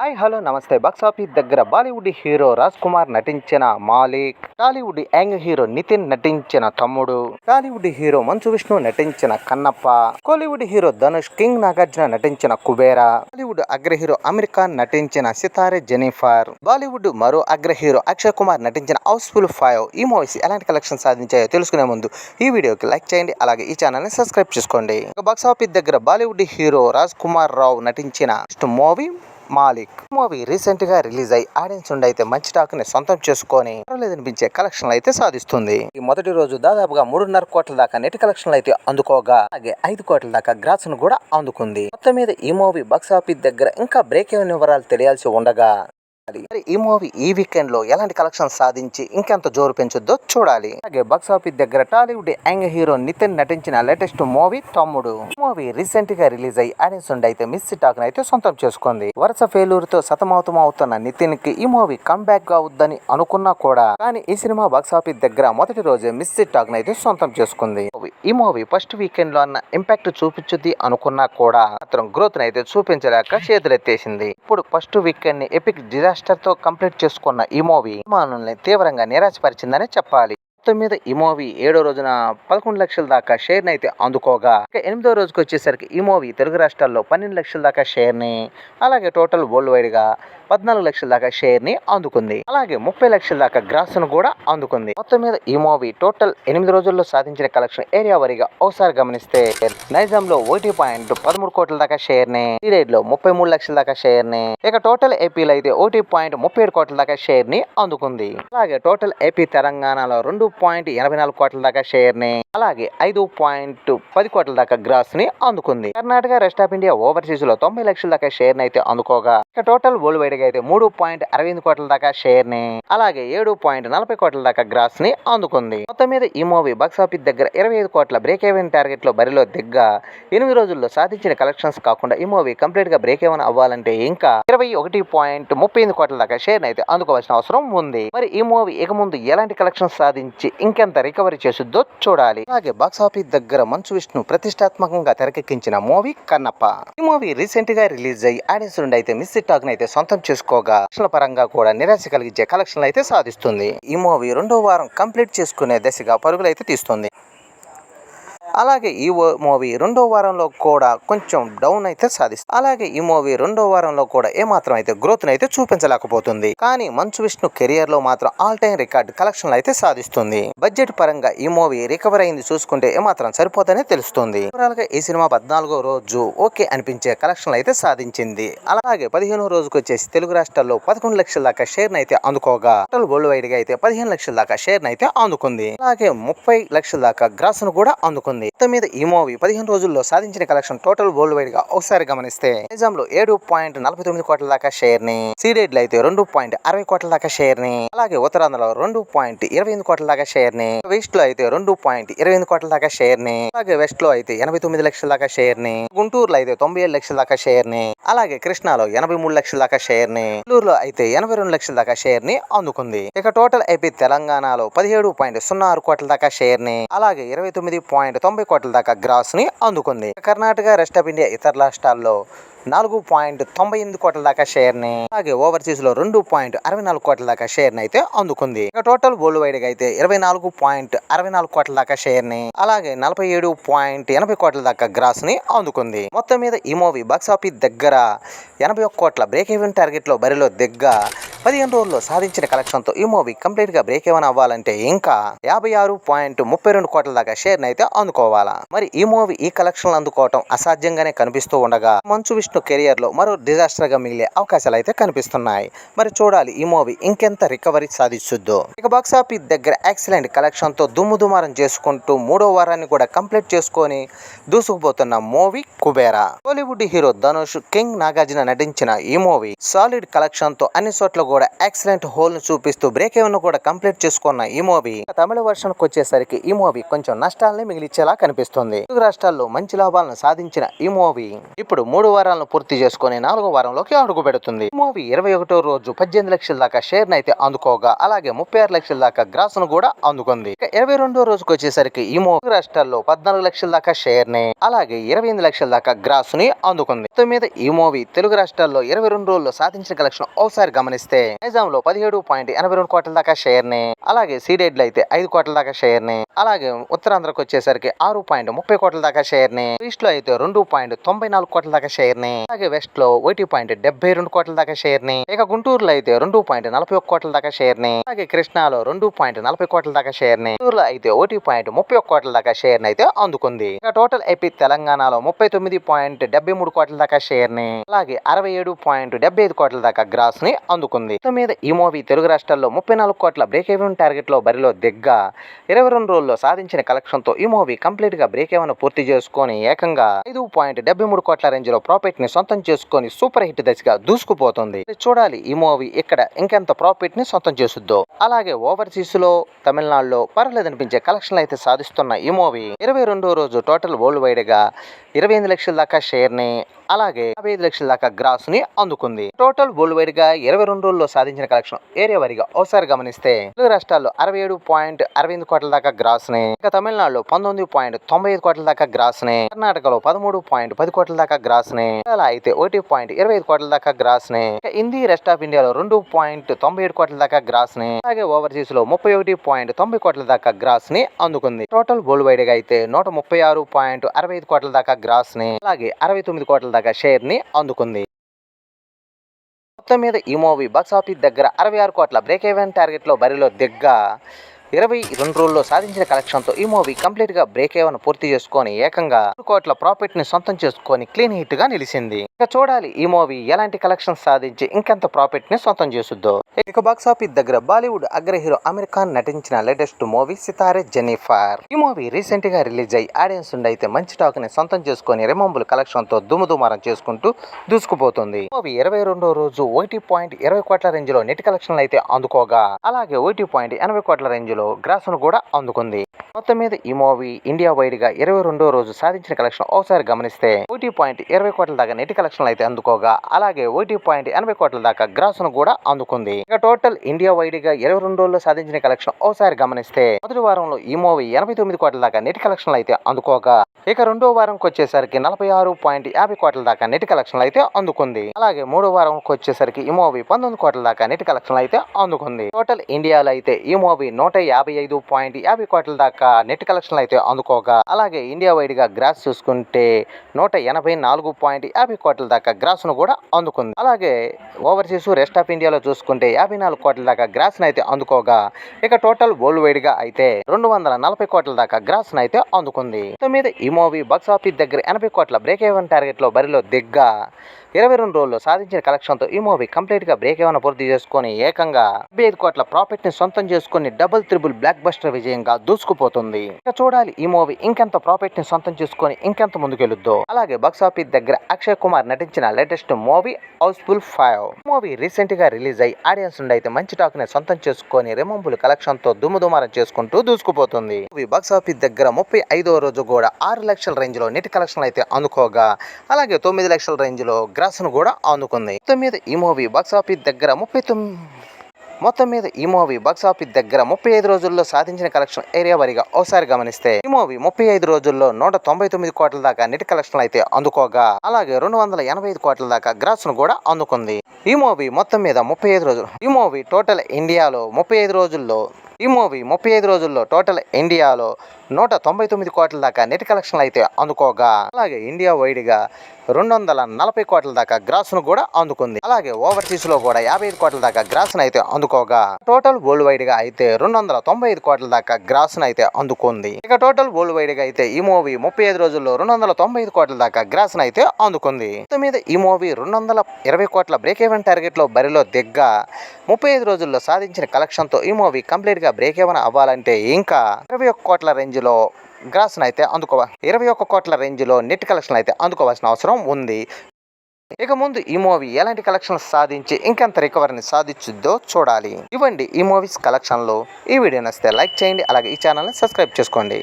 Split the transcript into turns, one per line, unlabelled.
Hi hello namaste. Box office దగ్గర Bollywood hero Raj Kumar నటించిన Maalik Tollywood young hero Nithin నటించిన Thammudu Tollywood hero Manchu Vishnu నటించిన Kannappa Kollywood hero Dhanush king Nagarjuna నటించిన కుబేరా బాలీవుడ్ అగ్ర hero Aamir Khan నటించిన సితారే జెనిఫర్ బాలీవుడ్ మరో అగ్ర హీరో అక్షయ్ కుమార్ నటించిన హౌస్ఫుల్ ఫైవ్. ఈ మూవీస్ ఎలాంటి కలెక్షన్ సాధించాయో తెలుసుకునే ముందు ఈ వీడియోకి లైక్ చేయండి అలాగే ఈ ఛానల్ని సబ్స్క్రైబ్ చేసుకోండి. బాక్స్ ఆఫీస్ దగ్గర బాలీవుడ్ హీరో రాజ్ కుమార్ రావు నటించిన మూవీ మాలిక్. మూవీ రీసెంట్గా రిలీజ్ అయ్యి ఆడియన్స్ నుండి అయితే మంచి టాక్ని సొంతం చేసుకొని పర్వాలేదనిపించే కలెక్షన్లు అయితే సాధిస్తుంది. ఈ మొదటి రోజు దాదాపుగా మూడున్నర కోట్ల దాకా నెట్ కలెక్షన్లు అయితే అందుకోగా అలాగే ఐదు కోట్ల దాకా గ్రాస్ను కూడా అందుకుంది. మొత్తం మీద ఈ మూవీ బాక్స్ ఆఫీస్ దగ్గర ఇంకా బ్రేక్ ఏమైనా వివరాలు తెలియాల్సి ఉండగా మరి ఈ మూవీ ఈ వీకెండ్లో ఎలాంటి కలెక్షన్ సాధించి ఇంకెంత జోరు పెంచుద్దో చూడాలి. అలాగే బాక్స్ ఆఫీస్ దగ్గర టాలీవుడ్ యాంగ్ హీరో నితిన్ నటించిన లేటెస్ట్ మూవీ తమ్ముడు. మూవీ రీసెంట్గా రిలీజ్ అయ్యి ఆడియన్స్ నుండి అయితే మిస్ టాక్ అయితే సొంతం చేసుకుంది. వరుస ఫెయిలూర్తో సతమతమవుతున్న అవుతున్న నితిన్కి ఈ మూవీ కమ్బ్యాక్గా అవుద్దని అనుకున్నా కూడా. కానీ ఈ సినిమా బాక్స్ ఆఫీస్ దగ్గర మొదటి రోజే మిస్ టాక్ అయితే సొంతం చేసుకుంది. ఈ మూవీ ఫస్ట్ వీకెండ్లో అన్న ఇంపాక్ట్ చూపించుద్ది అనుకున్నా కూడా. మాత్రం గ్రోత్ అయితే చూపించలేక చేతులెత్తేసింది. ఇప్పుడు ఫస్ట్ వీకెండ్ని ఎపిక్ డిజాస్టర్ తో కంప్లీట్ చేసుకున్న ఈ మూవీ అభిమానుల్ని తీవ్రంగా నిరాశపరిచిందనే చెప్పాలి. మొత్తం మీద ఈ మూవీ ఏడో రోజున పదకొండు లక్షల దాకా షేర్ అయితే అందుకోగా. ఇక ఎనిమిదో రోజుకి వచ్చేసరికి ఈ మూవీ తెలుగు రాష్ట్రాల్లో పన్నెండు లక్షల దాకా షేర్ని అలాగే టోటల్ వరల్డ్ వైడ్గా పద్నాలుగు లక్షల దాకా షేర్ని అందుకుంది. అలాగే ముప్పై లక్షల దాకా గ్రాస్ను కూడా అందుకుంది. మొత్తం మీద ఈ మూవీ టోటల్ ఎనిమిది రోజుల్లో సాధించిన కలెక్షన్ ఏరియా వారీగా ఒకసారి గమనిస్తే నైజాం లో ఒకటి పాయింట్ పదమూడు కోట్ల దాకా షేర్ని సీరేడ్లో ముప్పై మూడు లక్షల దాకా షేర్ని ఇక టోటల్ ఏపీలో అయితే ఒకటి పాయింట్ ముప్పై ఏడు కోట్ల దాకా షేర్ని అందుకుంది. అలాగే టోటల్ ఏపీ తెలంగాణలో రెండు పాయింట్ ఎనభై నాలుగు కోట్ల దాకా షేర్ని అలాగే ఐదు పాయింట్ పది కోట్ల దాకా గ్రాస్ని అందుకుంది. కర్ణాటక రెస్ట్ ఆఫ్ ఇండియా ఓవర్సీస్లో తొంభై లక్షల దాకా షేర్ని అయితే అందుకోగా ఇక టోటల్ వరల్డ్ వైడ్ అయితే మూడు పాయింట్ అరవై కోట్ల దాకా షేర్ని అలాగే ఏడు పాయింట్ నలభై కోట్ల దాకా గ్రాస్ని అందుకుంది. మొత్తం మీద ఈ మూవీ బాక్స్ ఆఫీస్ దగ్గర ఇరవై ఐదు కోట్ల బ్రేక్ ఈవెన్ టార్గెట్లో బరిలో దిగ్గా ఎనిమిది రోజుల్లో సాధించిన కలెక్షన్స్ కాకుండా ఈ మూవీ కంప్లీట్గా బ్రేక్ ఏమైనా అవ్వాలంటే ఇంకా ఇరవై ఒకటి పాయింట్ ముప్పై ఎనిమిది కోట్ల దాకా షేర్ అయితే అందుకోవాల్సిన అవసరం ఉంది. మరి ఈ మూవీ ఇక ముందు ఎలాంటి కలెక్షన్స్ సాధించి ఇంకెంత రికవరీ చేసిద్దో చూడాలి. అలాగే బాక్స్ ఆఫీస్ దగ్గర మంచు విష్ణు ప్రతిష్టాత్మకంగా తెరకెక్కించిన మూవీ కన్నప్ప. ఈ మూవీ రీసెంట్గా రిలీజ్ అయ్యి ఆడియన్స్ నుండి అయితే మిస్ టాక్ అయితే సొంతం చేసుకోగా కలెక్షన్ల పరంగా కూడా నిరాశ కలిగించే కలెక్షన్లు అయితే సాధిస్తుంది. ఈ మూవీ రెండో వారం కంప్లీట్ చేసుకునే దశగా పరుగులు అయితే తీస్తుంది. అలాగే ఈ ఓ- మూవీ రెండో వారంలో కూడా కొంచెం డౌన్ అయితే సాధిస్తుంది. అలాగే ఈ మూవీ రెండో వారంలో కూడా ఏమాత్రం అయితే గ్రోత్ అయితే చూపించలేకపోతుంది. కానీ మంచు విష్ణు కెరియర్లో మాత్రం ఆల్ టైమ్ రికార్డ్ కలెక్షన్లు అయితే సాధిస్తుంది. బడ్జెట్ పరంగా ఈ మూవీ రికవర్ అయింది చూసుకుంటే ఏమాత్రం సరిపోతనే తెలుస్తుంది. గా ఈ సినిమా పద్నాలుగో రోజు ఓకే అనిపించే కలెక్షన్లు అయితే సాధించింది. అలాగే పదిహేనో రోజుకు వచ్చేసి తెలుగు రాష్ట్రాల్లో పదకొండు లక్షల దాకా షేర్ అయితే అందుకోగా టోటల్ వరల్డ్ వైడ్గా అయితే పదిహేను లక్షల దాకా షేర్ అయితే అందుకుంది. అలాగే ముప్పై లక్షల దాకా గ్రాస్ను కూడా అందుకుంది. మొత్తం మీద ఈ మూవీ పదిహేను రోజుల్లో సాధించిన కలెక్షన్ టోటల్ వరల్డ్ వైడ్గా ఒకసారి గమనిస్తే నిజాం లో ఏడు పాయింట్ నలభై తొమ్మిది కోట్ల దాకా షేర్ని సీడెడ్లో అయితే రెండు పాయింట్ అరవై కోట్ల దాకా షేర్ని అలాగే ఉత్తరాంధ్రలో రెండు పాయింట్ ఇరవై ఎనిమిది కోట్ల దాకా షేర్ని వెస్ట్లో అయితే రెండు పాయింట్ ఇరవై ఎనిమిది కోట్ల దాకా షేర్ని అలాగే వెస్ట్లో అయితే ఎనభై తొమ్మిది లక్షల దాకా షేర్ని గుంటూరులో అయితే తొంభై ఏడు లక్షల దాకా షేర్ని అలాగే కృష్ణాలో ఎనభై మూడు లక్షల దాకా షేర్ని నెల్లూరులో అయితే ఎనభై రెండు లక్షల దాకా షేర్ని అందుకుంది. ఇక టోటల్ అయిపోయి తెలంగాణలో పదిహేడు పాయింట్ సున్నా ఆరు కోట్ల దాకా షేర్ని అలాగే ఇరవై తొమ్మిది పాయింట్ తొంభై కోట్ల దాకా గ్రాస్ని అందుకుంది. కర్ణాటక రెస్ట్ ఆఫ్ ఇండియా ఇతర రాష్ట్రాల్లో నాలుగు పాయింట్ తొంభై ఎనిమిది కోట్ల దాకా షేర్ని అలాగే ఓవర్సీస్లో రెండు పాయింట్ అరవై నాలుగు కోట్ల దాకా షేర్ని అయితే అందుకుంది. ఇక టోటల్ వరల్డ్ వైడ్గా అయితే ఇరవై నాలుగు పాయింట్ అరవై నాలుగు కోట్ల దాకా షేర్ని అలాగే నలభై ఏడు పాయింట్ ఎనభై కోట్ల దాకా గ్రాస్ని అందుకుంది. మొత్తం మీద ఈ మూవీ బాక్సాఫీస్ దగ్గర ఎనభై ఒక్క కోట్ల బ్రేక్ ఈవెన్ టార్గెట్లో బరిలో దిగ్గా పదిహేను రోజుల్లో సాధించిన కలెక్షన్తో ఈ మూవీ కంప్లీట్గా బ్రేక్ ఏమైనా అవ్వాలంటే ఇంకా యాభై ఆరు పాయింట్ ముప్పై రెండు కోట్ల దాకా షేర్ అయితే అందుకోవాలా. మరి ఈ మూవీ ఈ కలెక్షన్లు అందుకోవటం అసాధ్యంగానే కనిపిస్తూ ఉండగా మంచు విష్ణు కెరియర్లో మరో డిజాస్టర్గా మిగిలే అవకాశాలు అయితే కనిపిస్తున్నాయి. మరి చూడాలి ఈ మూవీ ఇంకెంత రికవరీ సాధించుద్దో. ఇక బాక్స్ ఆఫీస్ దగ్గర ఎక్సలెంట్ కలెక్షన్తో దుమ్ము దుమారం చేసుకుంటూ మూడో వారాన్ని కూడా కంప్లీట్ చేసుకొని దూసుకుపోతున్న movie Kubera. Bollywood hero Dhanush king Nagarjuna నటించిన ఈ మూవీ సాలిడ్ కలెక్షన్తో అన్ని చోట్ల కూడా ఎక్సలెంట్ హోల్ను చూపిస్తూ బ్రేక్ even కూడా కంప్లీట్ చేసుకున్న ఈ మూవీ. తమిళ వర్షన్ వచ్చేసరికి ఈ మూవీ కొంచెం నష్టాలని మిగిలిచ్చేలా కనిపిస్తుంది. తెలుగు రాష్ట్రాల్లో మంచి లాభాలను సాధించిన ఈ మూవీ ఇప్పుడు మూడు వారాలను పూర్తి చేసుకుని నాలుగో వారంలోకి అడుగు పెడుతుంది. ఈ మూవీ ఇరవై ఒకటో రోజు పద్దెనిమిది లక్షల దాకా షేర్ అయితే అందుకోగా అలాగే ముప్పై ఆరు లక్షల దాకా గ్రాస్ను కూడా అందుకుంది. ఇక ఇరవై రెండో రోజుకి వచ్చేసరికి ఈ మూవీ రాష్ట్రాల్లో పద్నాలుగు లక్షల దాకా షేర్ని అలాగే ఇరవై ఎనిమిది లక్షల దాకా గ్రాస్ని అందుకుంది. మొత్తం మీద ఈ మూవీ తెలుగు రాష్ట్రాల్లో ఇరవై రెండు రోజుల్లో సాధించిన కలెక్షన్ ఒకసారి గమనిస్తే నైజాంలో పదిహేడు పాయింట్ ఎనభై రెండు కోట్ల దాకా షేర్ని అలాగే సీడెడ్లో అయితే ఐదు కోట్ల దాకా షేర్ని అలాగే ఉత్తరాంధ్రకు వచ్చేసరికి ఆరు పాయింట్ ముప్పై కోట్ల దాకా షేర్ని ఈస్ట్లో అయితే రెండు పాయింట్ తొంభై నాలుగు కోట్ల దాకా షేర్ని అలాగే వెస్ట్లో ఒకటి పాయింట్ డెబ్బై రెండు కోట్ల దాకా షేర్ని ఇక గుంటూరులో అయితే రెండు పాయింట్ నలభై ఒక్క కోట్ల దాకా షేర్ని అలాగే కృష్ణాలో రెండు పాయింట్ నలభై కోట్ల దాకా షేర్ని గుంటూరులో అయితే ఒకటి పాయింట్ ముప్పై ఒక్క కోట్ల దాకా షేర్ని అయితే అందుకుంది ఇక టోటల్ ఏపీ తెలంగాణలో ముప్పై తొమ్మిది పాయింట్ డెబ్బై మూడు కోట్ల దాకా షేర్ని అలాగే అరవై ఏడు పాయింట్ డెబ్బై ఐదు కోట్ల దాకా గ్రాస్ని అందుకుంది మొత్తం మీద ఈ మూవీ తెలుగు రాష్ట్రాల్లో ముప్పై నాలుగు కోట్ల బ్రేక్ ఈవెన్ టార్గెట్లో బరిలో దిగ్గా ఇరవై రెండు రోజుల్లో సాధించిన కలెక్షన్తో ఈ మూవీ కంప్లీట్గా బ్రేక్ ఈవెన్ పూర్తి చేసుకొని ఏకంగా ఐదు పాయింట్ డెబ్బై మూడు కోట్ల రేంజ్లో ప్రాఫిట్ని సొంతం చేసుకొని సూపర్ హిట్ దశగా దూసుకుపోతుంది. చూడాలి ఈ మూవీ ఇక్కడ ఇంకెంత ప్రాఫిట్ని సొంతం చేసుద్దో అలాగే ఓవర్సీస్లో తమిళనాడులో పర్లేదనిపించే కలెక్షన్లు అయితే సాధిస్తున్న ఈ మూవీ ఇరవై రెండో రోజు టోటల్ వరల్డ్ వైడ్గా ఇరవై ఎనిమిది లక్షల దాకా షేర్ని అలాగే యాభై ఐదు లక్షల దాకా గ్రాస్ని అందుకుంది. టోటల్ వరల్డ్ వైడ్గా ఇరవై రెండు రోజుల్లో సాధించిన కలెక్షన్ ఏరియా వారిగా ఒకసారి గమనిస్తే తెలుగు రాష్ట్రాల్లో అరవై ఏడు పాయింట్ అరవై ఎనిమిది కోట్ల దాకా గ్రాస్ని ఇంకా తమిళనాడులో పంతొమ్మిది పాయింట్ తొంభై ఐదు కోట్ల దాకా గ్రాస్ని కర్ణాటకలో పదమూడు పాయింట్ పది కోట్ల దాకా గ్రాస్ని అలా అయితే ఒకటి పాయింట్ ఇరవై ఐదు కోట్ల దాకా గ్రాస్ని హిందీ రెస్ట్ ఆఫ్ ఇండియాలో రెండు పాయింట్ తొంభై ఏడు కోట్ల దాకా గ్రాస్ని అలాగే ఓవర్సీస్లో ముప్పై ఒకటి పాయింట్ తొంభై కోట్ల దాకా గ్రాస్ని అందుకుంది. టోటల్ వరల్డ్ వైడ్గా అయితే నూట ముప్పై ఆరు పాయింట్ అరవై ఐదు కోట్ల దాకా గ్రాస్ని అలాగే అరవై తొమ్మిది కోట్ల దాకా షేర్ని అందుకుంది. మొత్తం మీద ఈ మూవీ బాక్సాఫీస్ దగ్గర అరవై ఆరు కోట్ల బ్రేక్ ఈవెన్ టార్గెట్లో బరిలో దిగ్గా ఇరవై రెండు రోజుల్లో సాధించిన కలెక్షన్తో ఈ మూవీ కంప్లీట్గా బ్రేక్ ఏవన్ పూర్తి చేసుకొని ఏకంగా కోట్ల ప్రాఫిట్ని సొంతం చేసుకొని క్లీన్ హిట్గా నిలిచింది. ఇక చూడాలి ఈ మూవీ ఎలాంటి కలెక్షన్ సాధించి ఇంకెంత ప్రాఫిట్ని సొంతం చేసుద్దో ఇక బాక్స్ ఆఫీస్ దగ్గర బాలీవుడ్ అగ్ర హీరో అమీర్ ఖాన్ నటించిన లేటెస్ట్ మూవీ సితారే జెనిఫర్ ఈ మూవీ రీసెంట్గా రిలీజ్ అయ్యి ఆడియన్స్ నుండి అయితే మంచి టాక్ని సొంతం చేసుకొని రిమంబుల్ కలెక్షన్తో దుమదుమారం చేసుకుంటూ దూసుకుపోతుంది. మూవీ ఇరవై రెండో రోజు ఒకటి పాయింట్ ఇరవై కోట్ల రేంజ్లో నెట్ కలెక్షన్లు అయితే అందుకోగా. అలాగే ఒకటి పాయింట్ ఎనభై కోట్ల రేంజ్లో గ్రాస్ను కూడా అందుకుంది. మొత్తం మీద ఈ మూవీ ఇండియా వైడ్గా ఇరవై రెండో రోజు సాధించిన కలెక్షన్ ఒకసారి గమనిస్తే ఒకటి పాయింట్ ఇరవై కోట్ల దాకా నెట్ కలెక్షన్లు అయితే అందుకోగా అలాగే ఒకటి పాయింట్ ఎనభై కోట్ల దాకా గ్రాస్ను కూడా అందుకుంది. ఇక టోటల్ ఇండియా వైడ్గా ఇరవై రెండు రోజుల్లో సాధించిన కలెక్షన్ ఒకసారి గమనిస్తే మొదటి వారంలో ఈ మూవీ ఎనభై తొమ్మిది కోట్ల దాకా నెట్ కలెక్షన్లు అయితే అందుకోగా ఇక రెండో వారంకి వచ్చేసరికి నలభై ఆరు పాయింట్ యాభై కోట్ల దాకా నెట్ కలెక్షన్లు అయితే అందుకుంది. అలాగే మూడో వారంకి వచ్చేసరికి ఈ మూవీ పంతొమ్మిది కోట్ల దాకా నెట్ కలెక్షన్లు అయితే అందుకుంది. టోటల్ ఇండియాలో అయితే ఈ మూవీ నూట యాభై ఐదు పాయింట్ యాభై కోట్ల దాకా నెట్ కలెక్షన్లు అయితే అందుకోగా. అలాగే ఇండియా వైడ్గా గ్రాస్ చూసుకుంటే నూట ఎనభై నాలుగు పాయింట్ యాభై కోట్ల దాకా గ్రాస్ను కూడా అందుకుంది. అలాగే ఓవర్సీస్ రెస్ట్ ఆఫ్ ఇండియాలో చూసుకుంటే యాభై నాలుగు కోట్ల దాకా గ్రాస్ అయితే అందుకోగా. ఇక టోటల్ వరల్డ్ వైడ్గా అయితే రెండు వందల నలభై కోట్ల దాకా గ్రాస్ అయితే అందుకుంది. మీద ఈ మూవీ బాక్సాఫీస్ దగ్గర ఎనభై కోట్ల బ్రేక్ ఈవెన్ టార్గెట్లో బరిలో దిగ్గా ఇరవై రెండు రోజుల్లో సాధించిన కలెక్షన్తో ఈ మూవీ కంప్లీట్గా బ్రేక్ ఏమైనా పూర్తి చేసుకొని ఏకంగా డెబ్బై ఐదు కోట్ల ప్రాఫిట్ని సొంతం చేసుకొని డబుల్ త్రిబుల్ బ్లాక్ బస్టర్ విజయంగా దూసుకుపోతుంది. ఇంకా చూడాలి ఈ మూవీ ఇంకెంత ప్రాఫిట్ని సొంతం చేసుకొని ఇంకెంత ముందుకెళ్ళుద్దో అలాగే బాక్స్ ఆఫీస్ దగ్గర అక్షయ్ కుమార్ నటించిన latest movie Housefull five movie రీసెంట్గా రిలీజ్ అయ్యి ఆడియన్స్ నుండి అయితే మంచి టాక్ని సొంతం చేసుకొని రిమంబుల్ కలెక్షన్తో దుమ్ముదుమారం చేసుకుంటూ దూసుకుపోతుంది. మూవీ బాక్స్ ఆఫీస్ దగ్గర ముప్పై ఐదో రోజు కూడా ఆరు లక్షల రేంజ్లో నెట్ కలెక్షన్ అయితే అందుకోగా. అలాగే తొమ్మిది లక్షల రేంజ్ గ్రాస్ను కూడా అందుకుంది మొత్తం మీద ఈ మూవీ బాక్సాఫీస్ దగ్గర ముప్పై తొమ్మిది మొత్తం మీద ఈ మూవీ బాక్సాఫీస్ దగ్గర ముప్పై ఐదు రోజుల్లో సాధించిన కలెక్షన్ ఏరియా వారిగా ఒకసారి గమనిస్తే ఈ మూవీ ముప్పై ఐదు రోజుల్లో నూట తొంభై తొమ్మిది కోట్ల దాకా నెట్ కలెక్షన్లు అయితే అందుకోగా అలాగే రెండు వందల ఎనభై ఐదు కోట్ల దాకా గ్రాస్ను కూడా అందుకుంది. ఈ మూవీ మొత్తం మీద ముప్పై ఐదు రోజులు ఈ మూవీ టోటల్ ఇండియాలో ముప్పై ఐదు రోజుల్లో ఈ మూవీ ముప్పై ఐదు రోజుల్లో టోటల్ ఇండియాలో నూట తొంభై తొమ్మిది కోట్ల దాకా నెట్ కలెక్షన్లు అయితే అందుకోగా అలాగే ఇండియా వైడ్గా రెండు వందల నలభై కోట్ల దాకా గ్రాస్ను కూడా అందుకుంది. అలాగే ఓవర్సీస్లో కూడా యాభై ఐదు కోట్ల దాకా గ్రాస్ను అయితే అందుకోగా టోటల్ వరల్డ్ వైడ్గా అయితే రెండు వందల తొంభై ఐదు కోట్ల దాకా గ్రాస్ను అయితే అందుకుంది. ఇక టోటల్ వరల్డ్ వైడ్గా అయితే ఈ మూవీ ముప్పై ఐదు రోజుల్లో రెండు వందల తొంభై ఐదు కోట్ల దాకా గ్రాస్ను అయితే అందుకుంది. మీద ఈ మూవీ రెండు వందల ఇరవై కోట్ల బ్రేక్ ఈవెన్ టార్గెట్లో బరిలో దిగ్గా ముప్పై ఐదు రోజుల్లో సాధించిన కలెక్షన్తో ఈ మూవీ కంప్లీట్గా బ్రేక్ ఈవెన్ అవ్వాలంటే ఇంకా ఇరవై ఒక్క కోట్ల రేంజ్ లో గ్రాస్ను అయితే అందుకోవాలి ఇరవై ఒక్క కోట్ల రేంజ్లో నెట్ కలెక్షన్ అయితే అందుకోవాల్సిన అవసరం ఉంది. ఇక ముందు ఈ మూవీ ఎలాంటి కలెక్షన్లు సాధించి ఇంకెంత రికవరీని సాధించుద్దో చూడాలి. ఇవ్వండి ఈ మూవీస్ కలెక్షన్లో. ఈ వీడియో నచ్చితే లైక్ చేయండి అలాగే ఈ ఛానల్ని సబ్స్క్రైబ్ చేసుకోండి.